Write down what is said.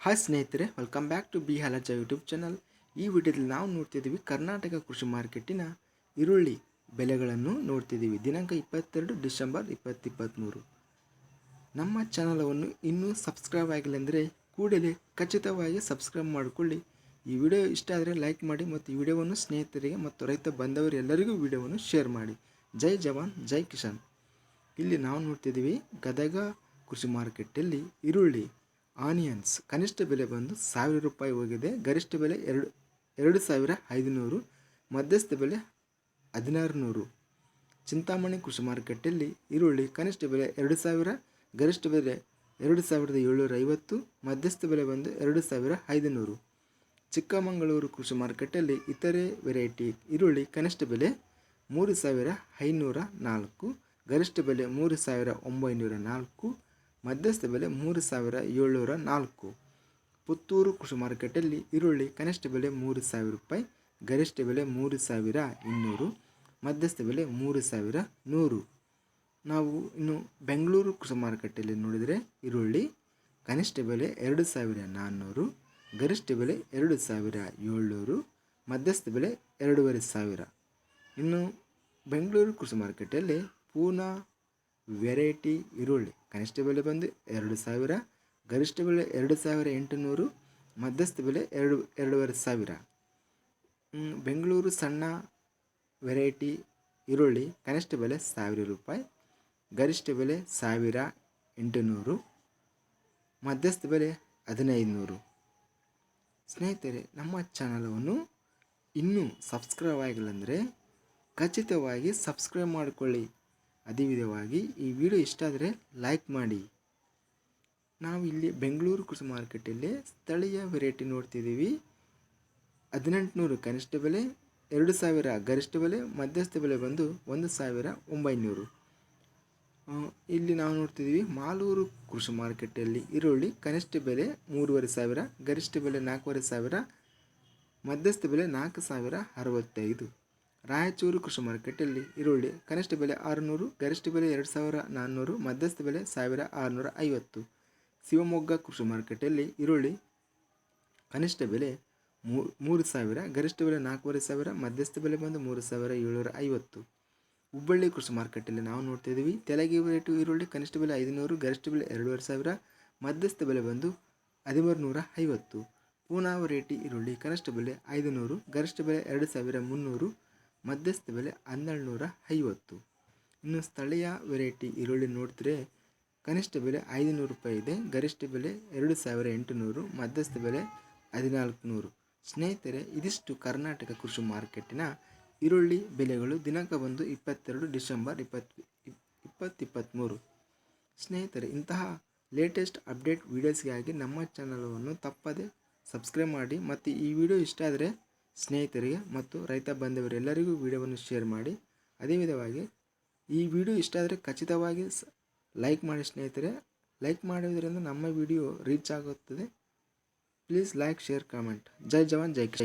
Hi ಸ್ನೇಹಿತರೆ welcome back to B Halaja YouTube channel ಈ ವಿಡಿಯೋದಲ್ಲಿ ನಾವು ನೋಡ್ತಿದ್ದೀವಿ ಕರ್ನಾಟಕ ಕೃಷಿ ಮಾರ್ಕೆಟಿನ ಈರುಳ್ಳಿ ಬೆಲೆಗಳನ್ನು ನೋಡ್ತಿದ್ದೀವಿ. ದಿನಾಂಕ ಇಪ್ಪತ್ತೆರಡು ಡಿಸೆಂಬರ್ ಇಪ್ಪತ್ತಿಪ್ಪತ್ತ್ಮೂರು ನಮ್ಮ ಚಾನಲವನ್ನು ಇನ್ನೂ ಸಬ್ಸ್ಕ್ರೈಬ್ ಆಗಿಲ್ಲ ಅಂದರೆ ಕೂಡಲೇ ಖಚಿತವಾಗಿ ಸಬ್ಸ್ಕ್ರೈಬ್ ಮಾಡಿಕೊಳ್ಳಿ. ಈ ವಿಡಿಯೋ ಇಷ್ಟ ಆದರೆ ಲೈಕ್ ಮಾಡಿ ಮತ್ತು ಈ ವಿಡಿಯೋವನ್ನು ಸ್ನೇಹಿತರಿಗೆ ಮತ್ತು ರೈತ ಬಂದವರೆಲ್ಲರಿಗೂ ವಿಡಿಯೋವನ್ನು ಶೇರ್ ಮಾಡಿ. ಜೈ ಜವಾನ್, ಜೈ ಕಿಸಾನ್. ಇಲ್ಲಿ ನಾವು ನೋಡ್ತಿದ್ದೀವಿ ಗದಗ ಕೃಷಿ ಮಾರ್ಕೆಟಲ್ಲಿ ಈರುಳ್ಳಿ ಆನಿಯನ್ಸ್ ಕನಿಷ್ಠ ಬೆಲೆ ಬಂದು ಸಾವಿರ ರೂಪಾಯಿ ಹೋಗಿದೆ. ಗರಿಷ್ಠ ಬೆಲೆ ಎರಡು ಎರಡು ಸಾವಿರ ಐದುನೂರು, ಮಧ್ಯಸ್ಥ ಬೆಲೆ ಹದಿನಾರು ನೂರು ಚಿಂತಾಮಣಿ ಕೃಷಿ ಮಾರುಕಟ್ಟೆಯಲ್ಲಿ ಈರುಳ್ಳಿ ಕನಿಷ್ಠ ಬೆಲೆ ಎರಡು ಸಾವಿರ, ಗರಿಷ್ಠ ಬೆಲೆ ಎರಡು ಸಾವಿರದ ಏಳ್ನೂರ ಐವತ್ತು, ಮಧ್ಯಸ್ಥ ಬೆಲೆ ಬಂದು ಎರಡು ಸಾವಿರ ಐದುನೂರು. ಚಿಕ್ಕಮಗಳೂರು ಕೃಷಿ ಮಾರುಕಟ್ಟೆಯಲ್ಲಿ ಇತರೆ ವೆರೈಟಿ ಈರುಳ್ಳಿ ಕನಿಷ್ಠ ಬೆಲೆ ಮೂರು ಸಾವಿರ ಐನೂರ ನಾಲ್ಕು, ಗರಿಷ್ಠ ಬೆಲೆ ಮೂರು ಸಾವಿರ ಒಂಬೈನೂರ ನಾಲ್ಕು ಮಧ್ಯಸ್ಥ ಬೆಲೆ ಮೂರು ಸಾವಿರ ಏಳ್ನೂರ ನಾಲ್ಕು. ಪುತ್ತೂರು ಕೃಷಿ ಮಾರುಕಟ್ಟೆಯಲ್ಲಿ ಈರುಳ್ಳಿ ಕನಿಷ್ಠ ಬೆಲೆ ಮೂರು ಸಾವಿರ ರೂಪಾಯಿ, ಗರಿಷ್ಠ ಬೆಲೆ ಮೂರು ಸಾವಿರ ಇನ್ನೂರು, ಮಧ್ಯಸ್ಥ ಬೆಲೆ ಮೂರು ಸಾವಿರ ನೂರು. ನಾವು ಇನ್ನು ಬೆಂಗಳೂರು ಕೃಷಿ ಮಾರುಕಟ್ಟೆಯಲ್ಲಿ ನೋಡಿದರೆ ಈರುಳ್ಳಿ ಕನಿಷ್ಠ ಬೆಲೆ ಎರಡು ಸಾವಿರ ನಾನ್ನೂರು, ಗರಿಷ್ಠ ಬೆಲೆ ಎರಡು ಸಾವಿರ ಏಳ್ನೂರು, ಮಧ್ಯಸ್ಥ ಬೆಲೆ ಎರಡೂವರೆ ಸಾವಿರ. ಇನ್ನು ಬೆಂಗಳೂರು ಕೃಷಿ ಮಾರುಕಟ್ಟೆಯಲ್ಲಿ ಪೂನಾ ವೆರೈಟಿ ಈರುಳ್ಳಿ. ಕನಿಷ್ಠ ಬೆಲೆ ಬಂದು ಎರಡು ಸಾವಿರ, ಗರಿಷ್ಠ ಬೆಲೆ ಎರಡು ಸಾವಿರ ಎಂಟುನೂರು, ಮಧ್ಯಸ್ಥ ಬೆಲೆ ಎರಡು, ಎರಡೂವರೆ ಸಾವಿರ. ಬೆಂಗಳೂರು ಸಣ್ಣ ವೆರೈಟಿ ಈರುಳ್ಳಿ, ಕನಿಷ್ಠ ಬೆಲೆ ಸಾವಿರ ರೂಪಾಯಿ, ಗರಿಷ್ಠ ಬೆಲೆ ಸಾವಿರ ಎಂಟುನೂರು, ಮಧ್ಯಸ್ಥ ಬೆಲೆ ಹದಿನೈದು ನೂರು ಸ್ನೇಹಿತರೆ, ನಮ್ಮ ಚಾನಲವನ್ನು ಇನ್ನೂ ಸಬ್ಸ್ಕ್ರೈಬ್ ಆಗಿಲ್ಲ ಅಂದರೆ ಖಚಿತವಾಗಿ ಸಬ್ಸ್ಕ್ರೈಬ್ ಮಾಡಿಕೊಳ್ಳಿ. ಅದೇ ವಿಧವಾಗಿ ಈ ವಿಡಿಯೋ ಇಷ್ಟ ಆದರೆ ಲೈಕ್ ಮಾಡಿ. ನಾವು ಇಲ್ಲಿ ಬೆಂಗಳೂರು ಕೃಷಿ ಮಾರ್ಕೆಟಲ್ಲಿ ಸ್ಥಳೀಯ ವೆರೈಟಿ ನೋಡ್ತಿದ್ದೀವಿ. ಹದಿನೆಂಟುನೂರು ಕನಿಷ್ಠ ಬೆಲೆ, ಎರಡು ಸಾವಿರ ಗರಿಷ್ಠ ಬೆಲೆ, ಮಧ್ಯಸ್ಥ ಬೆಲೆ ಬಂದು ಒಂದು ಸಾವಿರ ಒಂಬೈನೂರು. ಇಲ್ಲಿ ನಾವು ನೋಡ್ತಿದ್ದೀವಿ ಮಾಲೂರು ಕೃಷಿ ಮಾರ್ಕೆಟಲ್ಲಿ ಈರುಳ್ಳಿ ಕನಿಷ್ಠ ಬೆಲೆ ಮೂರುವರೆ ಸಾವಿರ, ಗರಿಷ್ಠ ಬೆಲೆ ನಾಲ್ಕೂವರೆ ಸಾವಿರ, ಮಧ್ಯಸ್ಥ ಬೆಲೆ ನಾಲ್ಕು ಸಾವಿರ ಅರವತ್ತೈದು. ರಾಯಚೂರು ಕೃಷಿ ಮಾರ್ಕೆಟಲ್ಲಿ ಈರುಳ್ಳಿ ಕನಿಷ್ಠ ಬೆಲೆ ಆರುನೂರು, ಗರಿಷ್ಠ ಬೆಲೆ ಎರಡು ಸಾವಿರ ನಾನ್ನೂರು ಮಧ್ಯಸ್ಥ ಬೆಲೆ ಸಾವಿರ ಆರುನೂರ ಐವತ್ತು ಶಿವಮೊಗ್ಗ ಕೃಷಿ ಮಾರ್ಕೆಟಲ್ಲಿ ಈರುಳ್ಳಿ ಕನಿಷ್ಠ ಬೆಲೆ ಮೂರು ಸಾವಿರ, ಗರಿಷ್ಠ ಬೆಲೆ ನಾಲ್ಕೂವರೆ ಸಾವಿರ, ಮಧ್ಯಸ್ಥ ಬೆಲೆ ಬಂದು ಮೂರು ಸಾವಿರ ಏಳುನೂರ ಐವತ್ತು ಹುಬ್ಬಳ್ಳಿ ಕೃಷಿ ಮಾರ್ಕೆಟಲ್ಲಿ ನಾವು ನೋಡ್ತಾ ಇದ್ದೀವಿ, ತೆಲಗಿ ರೇಟು ಈರುಳ್ಳಿ ಕನಿಷ್ಠ ಬೆಲೆ ಐದುನೂರು, ಗರಿಷ್ಠ ಬೆಲೆ ಎರಡೂವರೆ ಸಾವಿರ, ಮಧ್ಯಸ್ಥ ಬೆಲೆ ಬಂದು ಹದಿಮೂರು ನೂರ ಐವತ್ತು ಪೂನಾವ ರೇಟಿ ಈರುಳ್ಳಿ ಕನಿಷ್ಠ ಬೆಲೆ ಐದುನೂರು, ಗರಿಷ್ಠ ಬೆಲೆ ಎರಡು ಸಾವಿರ ಮುನ್ನೂರು ಮಧ್ಯಸ್ಥ ಬೆಲೆ ಹನ್ನೆರಡು ನೂರ ಐವತ್ತು. ಇನ್ನು ಸ್ಥಳೀಯ ವೆರೈಟಿ ಈರುಳ್ಳಿ ನೋಡಿದ್ರೆ ಕನಿಷ್ಠ ಬೆಲೆ ಐದುನೂರು ರೂಪಾಯಿ ಇದೆ. ಗರಿಷ್ಠ ಬೆಲೆ ಎರಡು ಸಾವಿರ ಎಂಟುನೂರು, ಮಧ್ಯಸ್ಥ ಬೆಲೆ ಹದಿನಾಲ್ಕು ನೂರು ಸ್ನೇಹಿತರೆ, ಇದಿಷ್ಟು ಕರ್ನಾಟಕ ಕೃಷಿ ಮಾರ್ಕೆಟಿನ ಈರುಳ್ಳಿ ಬೆಲೆಗಳು ದಿನಾಂಕ ಬಂದು ಇಪ್ಪತ್ತೆರಡು ಡಿಸೆಂಬರ್ ಇಪ್ಪತ್ತು ಇಪ್ಪತ್ತಿಪ್ಪತ್ತ್ಮೂರು ಸ್ನೇಹಿತರೆ, ಇಂತಹ ಲೇಟೆಸ್ಟ್ ಅಪ್ಡೇಟ್ ವೀಡಿಯೋಸ್ಗಾಗಿ ನಮ್ಮ ಚಾನಲನ್ನು ತಪ್ಪದೆ ಸಬ್ಸ್ಕ್ರೈಬ್ ಮಾಡಿ ಮತ್ತು ಈ ವಿಡಿಯೋ ಇಷ್ಟ ಆದರೆ ಸ್ನೇಹಿತರಿಗೆ ಮತ್ತು ರೈತ ಬಾಂಧವರೆಲ್ಲರಿಗೂ ವಿಡಿಯೋವನ್ನು ಶೇರ್ ಮಾಡಿ. ಅದೇ ವಿಧವಾಗಿ ಈ ವಿಡಿಯೋ ಇಷ್ಟ ಆದರೆ ಖಚಿತವಾಗಿ ಲೈಕ್ ಮಾಡಿ ಸ್ನೇಹಿತರೆ. ಲೈಕ್ ಮಾಡುವುದರಿಂದ ನಮ್ಮ ವಿಡಿಯೋ ರೀಚ್ ಆಗುತ್ತದೆ. ಪ್ಲೀಸ್ ಲೈಕ್ ಶೇರ್ ಕಾಮೆಂಟ್ ಜೈ ಜವಾನ್, ಜೈ ಕಿಶನ್